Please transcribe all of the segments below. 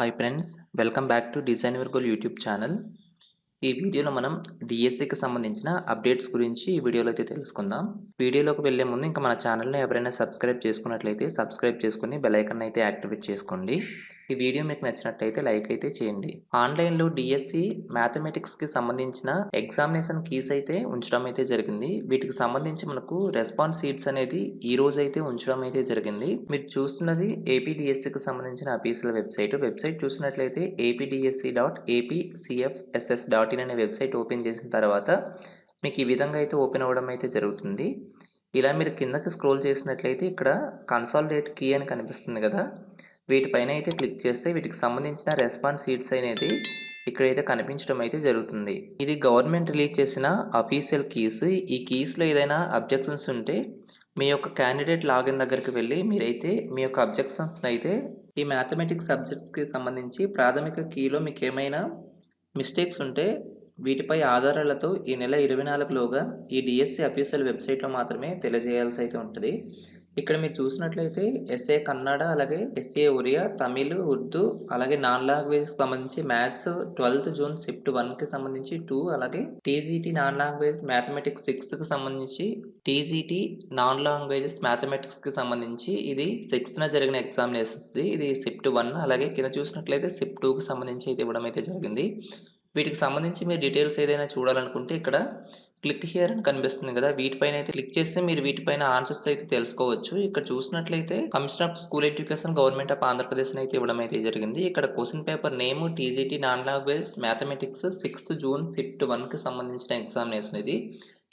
Hi friends welcome back to design వర్గోల్ YouTube channel ఈ వీడియోలో మనం డిఎస్సికి సంబంధించిన అప్డేట్స్ గురించి ఈ వీడియోలో అయితే తెలుసుకుందాం. వీడియోలోకి వెళ్ళే ముందు ఇంకా మన ఛానల్ని ఎవరైనా సబ్స్క్రైబ్ చేసుకున్నట్లయితే సబ్స్క్రైబ్ చేసుకుని బెల్ ఐకన్ అయితే యాక్టివేట్ చేసుకోండి. ఈ వీడియో మీకు నచ్చినట్లయితే లైక్ అయితే చేయండి. ఆన్లైన్లో డిఎస్సి మ్యాథమెటిక్స్కి సంబంధించిన ఎగ్జామినేషన్ కీస్ అయితే ఉంచడం అయితే జరిగింది. వీటికి సంబంధించి మనకు రెస్పాన్స్ సీట్స్ అనేది ఈ రోజు అయితే ఉంచడం అయితే జరిగింది. మీరు చూస్తున్నది ఏపీడిఎస్సికి సంబంధించిన అఫీషియల్ వెబ్సైట్. వెబ్సైట్ చూసినట్లయితే APDSC dot APCFSS dot in అనే వెబ్సైట్ ఓపెన్ చేసిన తర్వాత మీకు ఈ విధంగా అయితే ఓపెన్ అవ్వడం అయితే జరుగుతుంది. ఇలా మీరు కిందకి స్క్రోల్ చేసినట్లయితే ఇక్కడ కన్సాలిడేట్ కీ అని కనిపిస్తుంది కదా. వీటిపైన అయితే క్లిక్ చేస్తే వీటికి సంబంధించిన రెస్పాన్స్ సీట్స్ అనేది ఇక్కడైతే కనిపించడం అయితే జరుగుతుంది. ఇది గవర్నమెంట్ రిలీజ్ చేసిన అఫీషియల్ కీస్. ఈ కీస్లో ఏదైనా అబ్జెక్షన్స్ ఉంటే మీ యొక్క క్యాండిడేట్ లాగిన్ దగ్గరికి వెళ్ళి మీరైతే మీ యొక్క అబ్జెక్షన్స్ని అయితే ఈ మ్యాథమెటిక్స్ సబ్జెక్ట్స్కి సంబంధించి ప్రాథమిక కీలో మీకు ఏమైనా మిస్టేక్స్ ఉంటే వీటిపై ఆధారాలతో ఈ నెల ఇరవై నాలుగులోగా ఈ డిఎస్సి అఫీషియల్ వెబ్సైట్లో మాత్రమే తెలియజేయాల్సి అయితే ఉంటుంది. ఇక్కడ మీరు చూసినట్లయితే ఎస్ఏ కన్నడ అలాగే ఎస్ఏ ఒరియా తమిళ్ ఉర్దూ అలాగే నాన్ లాంగ్వేజ్కి సంబంధించి మ్యాథ్స్ ట్వెల్త్ జూన్ షిఫ్ట్ వన్కి సంబంధించి టూ అలాగే టీజీటీ నాన్ లాంగ్వేజ్ మ్యాథమెటిక్స్ సిక్స్త్కి సంబంధించి టీజీటీ నాన్ లాంగ్వేజెస్ మ్యాథమెటిక్స్కి సంబంధించి ఇది సిక్స్త్న జరిగిన ఎగ్జామినేషన్స్ ఇది షిఫ్ట్ వన్ అలాగే కింద చూసినట్లయితే షిఫ్ట్ టూకి సంబంధించి అయితే ఇవ్వడం అయితే జరిగింది. వీటికి సంబంధించి మీరు డీటెయిల్స్ ఏదైనా చూడాలనుకుంటే ఇక్కడ క్లిక్ హియర్ అని కనిపిస్తుంది కదా. వీటిపైన అయితే క్లిక్ చేస్తే మీరు వీటిపైన ఆన్సర్స్ అయితే తెలుసుకోవచ్చు. ఇక్కడ చూసినట్లయితే commissioner of school education government of Andhra Pradesh అయితే ఇవ్వడం అయితే జరిగింది. ఇక్కడ question paper name TGT non language mathematics sixth June shift వన్కి సంబంధించిన ఎగ్జామినేషన్ ఇది.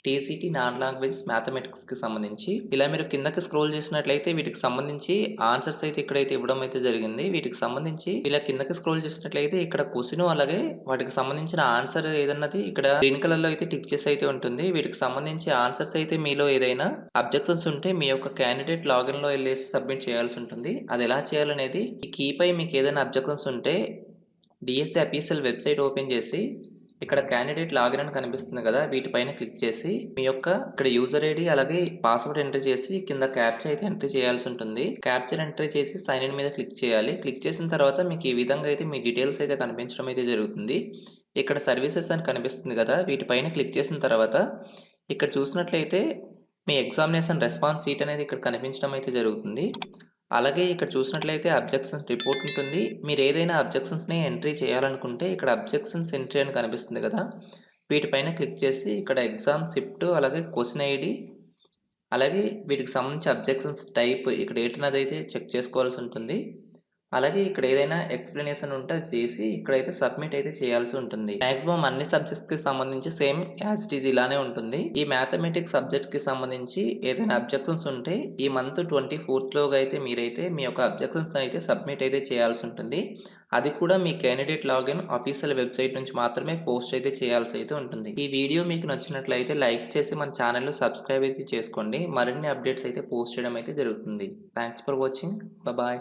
టీసీటీ నాన్ లాంగ్వేజ్ మ్యాథమెటిక్స్కి సంబంధించి. ఇలా మీరు కిందకి స్క్రోల్ చేసినట్లయితే వీటికి సంబంధించి ఆన్సర్స్ అయితే ఇక్కడైతే ఇవ్వడం అయితే జరిగింది. వీటికి సంబంధించి ఇలా కిందకి స్క్రోల్ చేసినట్లయితే ఇక్కడ క్వశ్చన్ అలాగే వాటికి సంబంధించిన ఆన్సర్ ఏదన్నది ఇక్కడ గ్రీన్ కలర్లో అయితే టిక్ చేసి అయితే ఉంటుంది. వీటికి సంబంధించి ఆన్సర్స్ అయితే మీలో ఏదైనా అబ్జెక్షన్స్ ఉంటే మీ యొక్క క్యాండిడేట్ లాగిన్లో వెళ్ళేసి సబ్మిట్ చేయాల్సి ఉంటుంది. అది ఎలా చేయాలనేది ఈ కీపై మీకు ఏదైనా అబ్జెక్షన్స్ ఉంటే డిఎస్సి అఫీషియల్ వెబ్సైట్ ఓపెన్ చేసి ఇక్కడ క్యాండిడేట్ లాగిన్ అని కనిపిస్తుంది కదా వీటిపైన క్లిక్ చేసి మీ యొక్క ఇక్కడ యూజర్ ఐడి అలాగే పాస్వర్డ్ ఎంట్రీ చేసి కింద క్యాప్చర్ అయితే ఎంట్రీ చేయాల్సి ఉంటుంది. క్యాప్చర్ ఎంట్రీ చేసి సైన్ ఇన్ మీద క్లిక్ చేయాలి. క్లిక్ చేసిన తర్వాత మీకు ఈ విధంగా అయితే మీ డీటెయిల్స్ అయితే కనిపించడం అయితే జరుగుతుంది. ఇక్కడ సర్వీసెస్ అని కనిపిస్తుంది కదా వీటిపైన క్లిక్ చేసిన తర్వాత ఇక్కడ చూసినట్లయితే మీ ఎగ్జామినేషన్ రెస్పాన్స్ సీట్ అనేది ఇక్కడ కనిపించడం అయితే జరుగుతుంది. అలాగే ఇక్కడ చూసినట్లయితే అబ్జెక్షన్స్ రిపోర్ట్ ఉంటుంది. మీరు ఏదైనా అబ్జెక్షన్స్ని ఎంట్రీ చేయాలనుకుంటే ఇక్కడ అబ్జెక్షన్స్ ఎంట్రీ అని కనిపిస్తుంది కదా. వీటిపైన క్లిక్ చేసి ఇక్కడ ఎగ్జామ్ షిఫ్ట్ అలాగే క్వశ్చన్ ఐడి అలాగే వీటికి సంబంధించి అబ్జెక్షన్స్ టైప్ ఇక్కడ ఏంటన్నది అయితే చెక్ చేసుకోవాల్సి ఉంటుంది. అలాగే ఇక్కడ ఏదైనా ఎక్స్ప్లెనేషన్ ఉంటే చేసి ఇక్కడైతే సబ్మిట్ అయితే చేయాల్సి ఉంటుంది. మాక్సిమం అన్ని సబ్జెక్ట్స్కి సంబంధించి సేమ్ యాజ్ ఇట్ ఈజ్ ఇలానే ఉంటుంది. ఈ మ్యాథమెటిక్స్ సబ్జెక్ట్కి సంబంధించి ఏదైనా అబ్జెక్షన్స్ ఉంటే ఈ మంత్ ట్వంటీ ఫోర్త్ లోగా అయితే మీరైతే మీ యొక్క అబ్జెక్షన్స్ అయితే సబ్మిట్ అయితే చేయాల్సి ఉంటుంది. అది కూడా మీ క్యాండిడేట్ లాగిన్ అఫీషియల్ వెబ్సైట్ నుంచి మాత్రమే పోస్ట్ అయితే చేయాల్సి అయితే ఉంటుంది. ఈ వీడియో మీకు నచ్చినట్లయితే లైక్ చేసి మన ఛానల్ సబ్స్క్రైబ్ అయితే చేసుకోండి. మరిన్ని అప్డేట్స్ అయితే పోస్ట్ చేయడం అయితే జరుగుతుంది. Thanks for watching bye